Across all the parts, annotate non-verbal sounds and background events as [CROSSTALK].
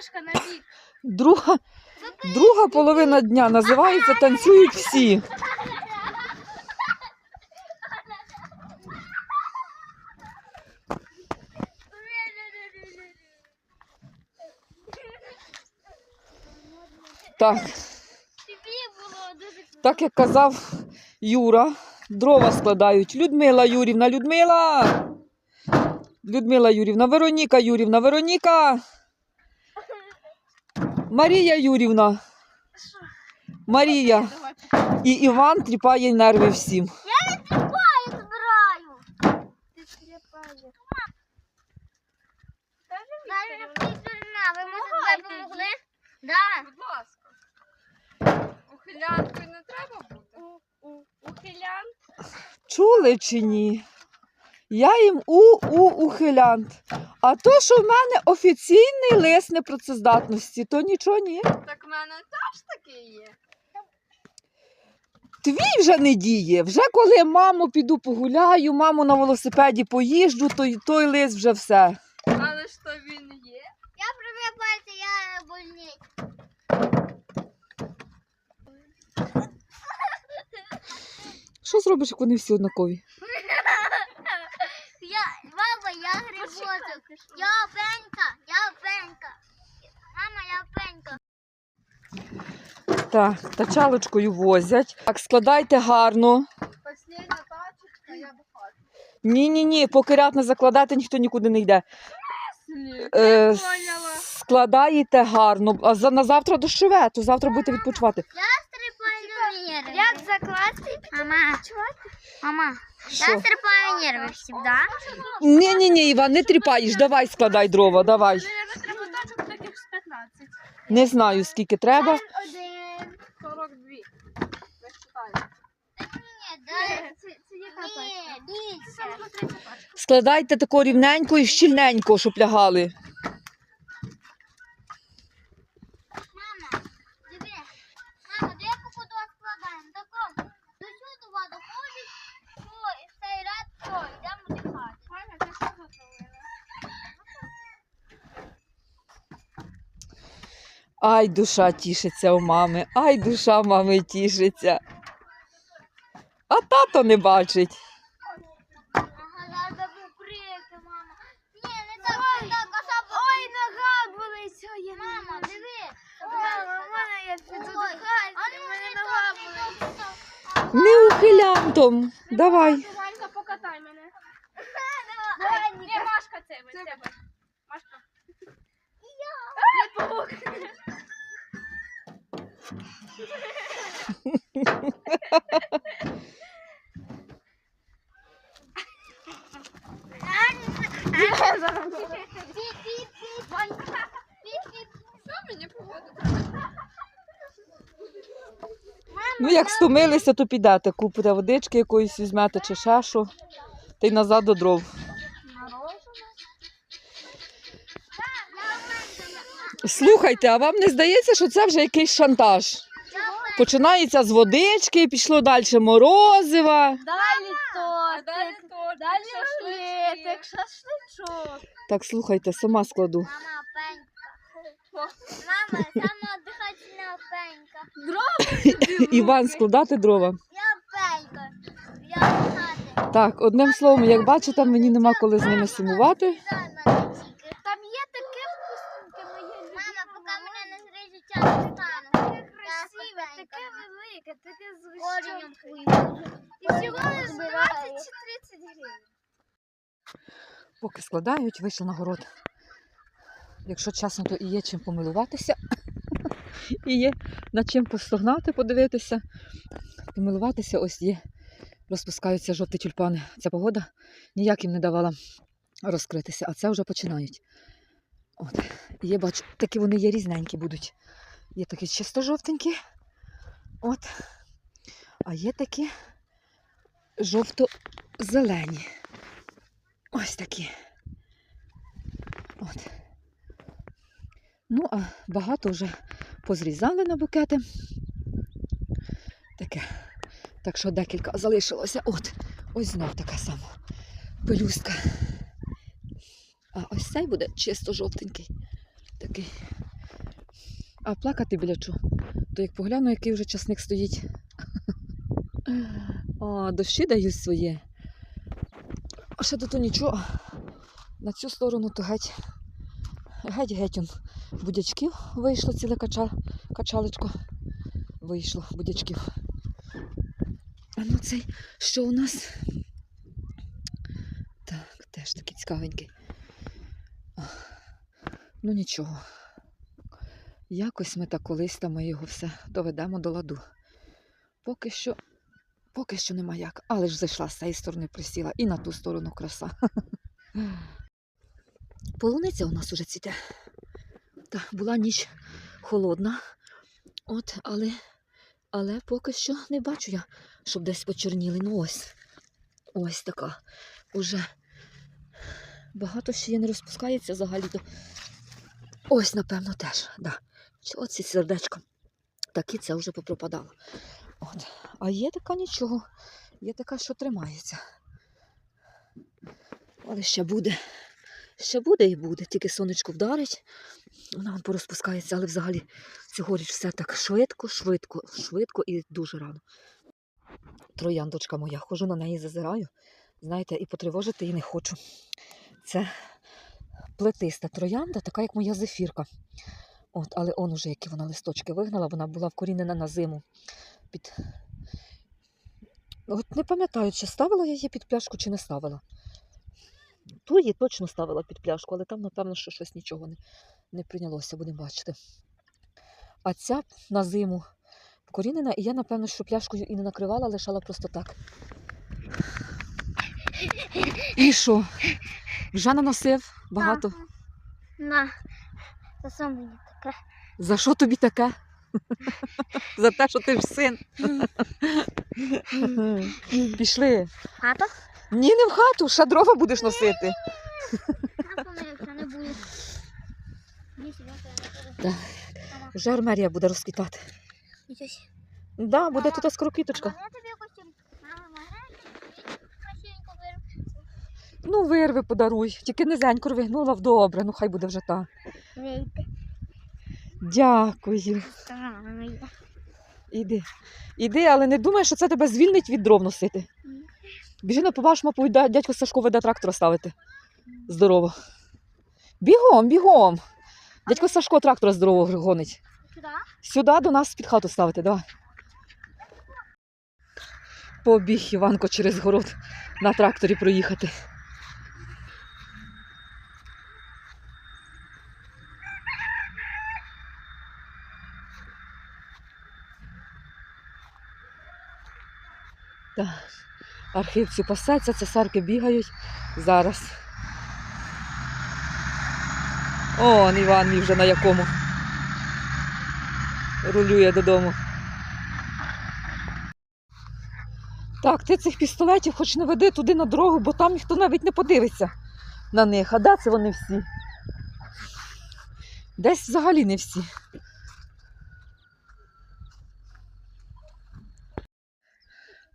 Машка на бік. Друга, друга половина дня називається Танцюють всі. Так, так як казав Юра, дрова складають. Людмила Юрівна, Людмила. Людмила Юрівна, Вероніка Юрівна, Вероніка. Марія Юрівна. Марія. І Іван тріпає нерви всім. Я не тріпаю, збираю. Ти тріпаєш. Дар'я Вікторівна, ви можете допомогли? Да. Будь ласка. Ухилянкою не треба бути. Ухилян. Чули чи ні? Я їм у у ухилянт. А то, що в мене офіційний лист непрацездатності, то нічого ні. Так в мене теж таке є. Твій вже не діє. Вже коли маму піду погуляю, маму на велосипеді поїжджу, то й той лист вже все. Але ж то він є. Я пробив пальці, я больний. Що зробиш, як вони всі однакові? Я, баба, я. Я пенька, я пенька. Мама, я пенька. Так, тачалочкою возять. Так, складайте гарно. Послідня тачечка, я до хати. Ні-ні ні, поки ряд не закладати, ніхто нікуди не йде. Е, складаєте гарно. А за, на завтра дощове, то завтра будете відпочивати. Я стрипаю нервы. Як закласти? Мама, мама, Що? я стрипаю нервы всегда. Ні, ні, ні, Іван, не тріпаєш, давай складай дрова, давай. Наверное, треба тачок таких з 15. Не знаю, скільки треба. Один. 42. Не читаю. Ні, дай. Це, це яка Ні, більше. Складайте тако рівненько і щільненько, щоб лягали. Мама, диви. Мама, де походу складаємо? Тако, до сюди воду ходить, то, і в цей ряд, то, йдемо дихати. Мама, ти що готовила? Ай, душа тішиться у мами, ай, душа мами тішиться. А тато не бачить. Ой, нога болить. Ой, мама, диви. Мама, я мене нога болить. Не ухилянтом. Давай. Ванька, покатай мене. Давай, Ні, Машка це, ви це. ви. Машка. Я. Не паук. Ну, як стомилися, то підете, купите водички якоїсь візьмете чи що, та й назад до дров. Слухайте, а вам не здається, що це вже якийсь шантаж? Починається з водички, пішло далі морозива. Далі А то, далі далі шашлик, шашличок. Так, слухайте, сама складу. Мама, пенька. Мама, сама дихательна пенька. Дрова. [LAUGHS] [LAUGHS] Іван, складати дрова. Я пенька. Я хати. Так, одним словом, як бачите, мені нема коли з ними сумувати. Там є таке вкусненьке моє Мама, поки мене не зріжуть, я не стану. Таке красиве, таке велике, таке звичайне. І всього лиш 20 чи 30 гривень. Поки складають, вийшли на город. Якщо чесно, то і є чим помилуватися. [LAUGHS] І є над чим постогнати, подивитися. Помилуватися, ось є. Розпускаються жовті тюльпани. Ця погода ніяк їм не давала розкритися, а це вже починають. От. Є, бачу, такі вони є різненькі будуть. Є такі чисто жовтенькі. От. А є такі жовто-зелені. Ось такі. От. Ну, а багато вже позрізали на букети. Таке. Так що декілька залишилося. От, ось знов така сама пелюстка. А ось цей буде чисто жовтенький. Такий А плакати біля чого? То як погляну, який вже часник стоїть. О, дощі дають своє. А ще тут нічого. На цю сторону то геть. Геть геть он будячків вийшло ціле кача, качалечко. Вийшло будячків. А ну цей, що у нас? Так, теж такий цікавенький. Ну нічого. Якось ми так колись там його все доведемо до ладу. Поки що, поки що нема як. Але ж зайшла з цієї сторони, присіла і на ту сторону краса. [LAUGHS] Полуниця у нас уже цвіте. Та була ніч холодна. От, але, але поки що не бачу я, щоб десь почорніли. Ну ось. Ось така. Уже багато ще не розпускається взагалі-то. Ось, напевно, теж. Да. Оці сердечко. Такі це вже попропадало. От. А є така нічого. Є така, що тримається. Але ще буде. Ще буде і буде. Тільки сонечко вдарить. Вона вон порозпускається, але взагалі цьогоріч все так швидко, швидко, швидко і дуже рано. Трояндочка моя, хожу на неї, зазираю. Знаєте, і потривожити її не хочу. Це плетиста троянда, така як моя зефірка. От, але он уже, які вона листочки вигнала, вона була вкорінена на зиму. Під... От не пам'ятаю, чи ставила я її під пляшку, чи не ставила. Ту її точно ставила під пляшку, але там, напевно, що щось нічого не, не прийнялося, будемо бачити. А ця на зиму вкорінена, і я, напевно, що пляшкою і не накривала, лишала просто так. І що? Вже наносив багато. На. Мені таке. За що тобі таке? За те, що ти ж син. Пішли. Хата? Ні, не в хату, ще дрова будеш носити. Так. Вже армерія буде розквітати. Да, буде тут вирву. Ну, вирви, подаруй. Тільки низенько рви. Ну, лав добре, ну хай буде вже так. Дякую. Іди. Іди, але не думай, що це тебе звільнить від дров носити. Біжи на побачимо, повіда, дядько Сашко веде трактора ставити. Здорово. Бігом, бігом. Дядько Сашко трактора здорово гонить. Сюди? Сюди до нас під хату ставити, давай. Побіг Іванко через город на тракторі проїхати. Так, архивці пасеться, цесарки бігають зараз. Он Іван мій вже на якому рулює додому. Так, ти цих пістолетів хоч не веди туди на дорогу, бо там ніхто навіть не подивиться на них. А де це вони всі? Десь взагалі не всі.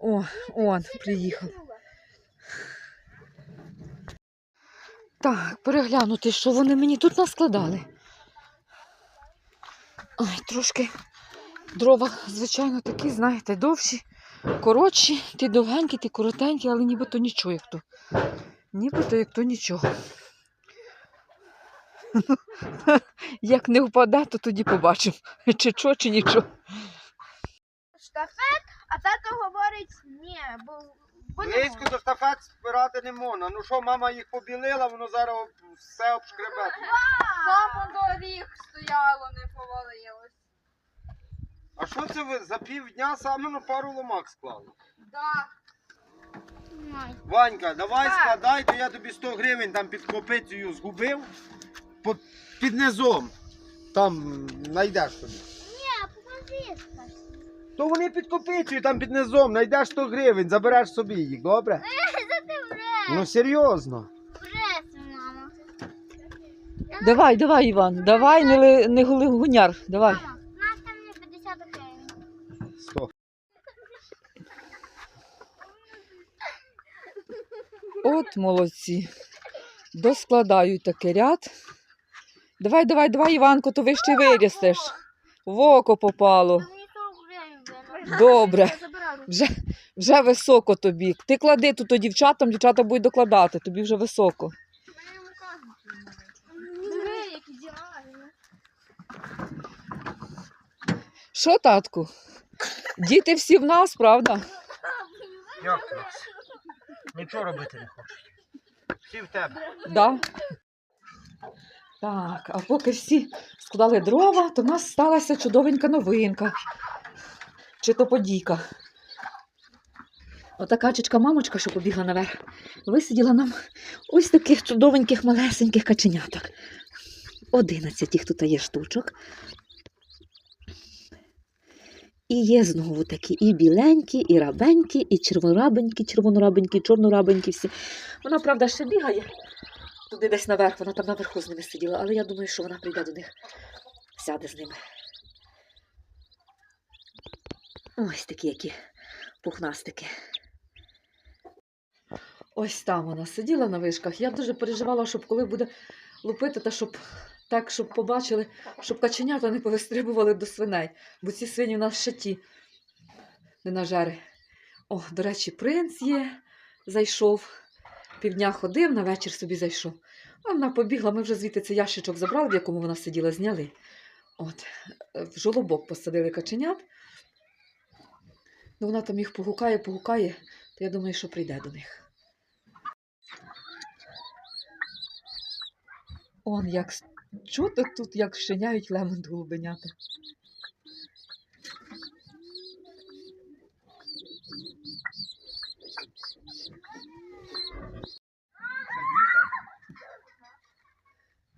О, он приїхав. Так, переглянути, що вони мені тут наскладали. Ой, трошки дрова, звичайно, такі, знаєте, довші, коротші, ті довгенькі, ті коротенькі, але нібито нічого як то. Нібито як то нічого. [LAUGHS] Як не впаде, то тоді побачимо, чи що, чи нічого. Штафет, а тато говорить ні, бо, бо не Близько до штафет збирати не можна. Ну що, мама їх побілила, воно зараз все обшкребе. Там доріг стояло, не повалилось. А що це ви за півдня саме на пару ломак склали? Да. Ванька, давай Так. складай, то я тобі 100 гривень там під копицею згубив. По- під низом. Там знайдеш собі. Ні, покажи. скажи. То вони під копицею, там під низом, знайдеш 100 гривень, забереш собі їх, добре? [LAUGHS] Ну серйозно. Давай, давай, Іван, давай, не, ли- не гули гуняр, давай. Мама, Настя мені 50 гривень. 100. От молодці. Доскладають такий ряд. Давай, давай, давай, Іванко, то вище вирістеш. В око попало. Мені 40 гривень винен. Добре. Вже, вже високо тобі. Ти клади тут то дівчатам, дівчата будуть докладати, тобі вже високо. Ідеально. Що, татку? Діти всі в нас, правда? Як це? Нічого робити не хочуть. Всі в тебе. Да. Так, а поки всі складали дрова, то в нас сталася чудовенька новинка. Чи то подійка. Отака чечка мамочка, що побігла наверх, висиділа нам ось таких чудовеньких малесеньких каченяток. Одинадцять їх тут є штучок. І є знову такі і біленькі, і рабенькі, і червонорабенькі, червонорабенькі, чорнорабенькі всі. Вона, правда, ще бігає туди десь наверх, вона там наверху з ними сиділа, але я думаю, що вона прийде до них, сяде з ними. Ось такі які пухнастики. Ось там вона сиділа на вишках. Я дуже переживала, щоб коли буде лупити, та щоб так, щоб побачили, щоб каченята не повистрибували до свиней, бо ці свині в нас ще ті не нажери. О, до речі, принц є, зайшов. Півдня ходив, на вечір собі зайшов. А вона побігла, ми вже звідти цей ящичок забрали, в якому вона сиділа, зняли. От, е, в жолобок посадили каченят. Ну, вона там їх погукає, погукає, то я думаю, що прийде до них. Он як чути тут, як щеняють лемон голубенята.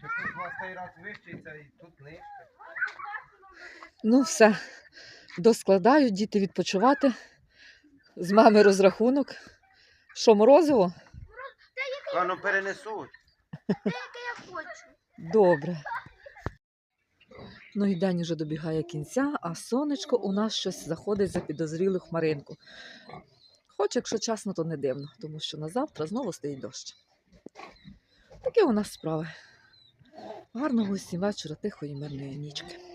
Тут у вас той раз вищиться і тут нижче? Ну, все, доскладають діти відпочивати. З мами розрахунок. Що, морозиво? Воно перенесуть. Я хочу. Добре. Ну і день уже добігає кінця, а сонечко у нас щось заходить за підозрілу хмаринку. Хоч, якщо чесно, то не дивно, тому що на завтра знову стоїть дощ. Такі у нас справи. Гарного усім вечора, тихої, мирної нічки.